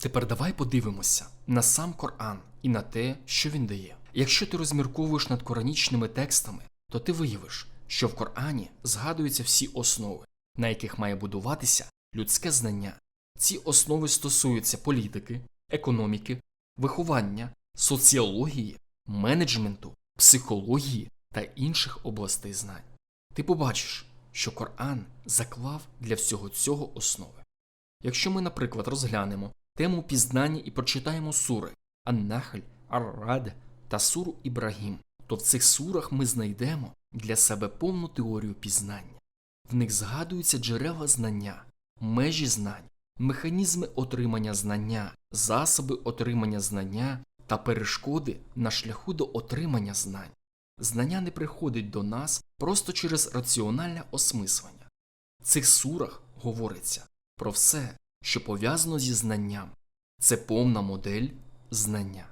Тепер давай подивимося на сам Коран і на те, що він дає. Якщо ти розмірковуєш над коранічними текстами, то ти виявиш, що в Корані згадуються всі основи, на яких має будуватися людське знання. Ці основи стосуються політики, економіки, виховання, соціології, менеджменту, психології та інших областей знань. Ти побачиш, що Коран заклав для всього цього основи. Якщо ми, наприклад, розглянемо тему пізнання і прочитаємо сури Ан-Нахль, Ар-Рад та суру Ібрагім, то в цих сурах ми знайдемо для себе повну теорію пізнання. В них згадуються джерела знання, межі знань, механізми отримання знання, засоби отримання знання та перешкоди на шляху до отримання знань. Знання не приходить до нас просто через раціональне осмислення. В цих сурах говориться про все, що пов'язано зі знанням. Це повна модель знання.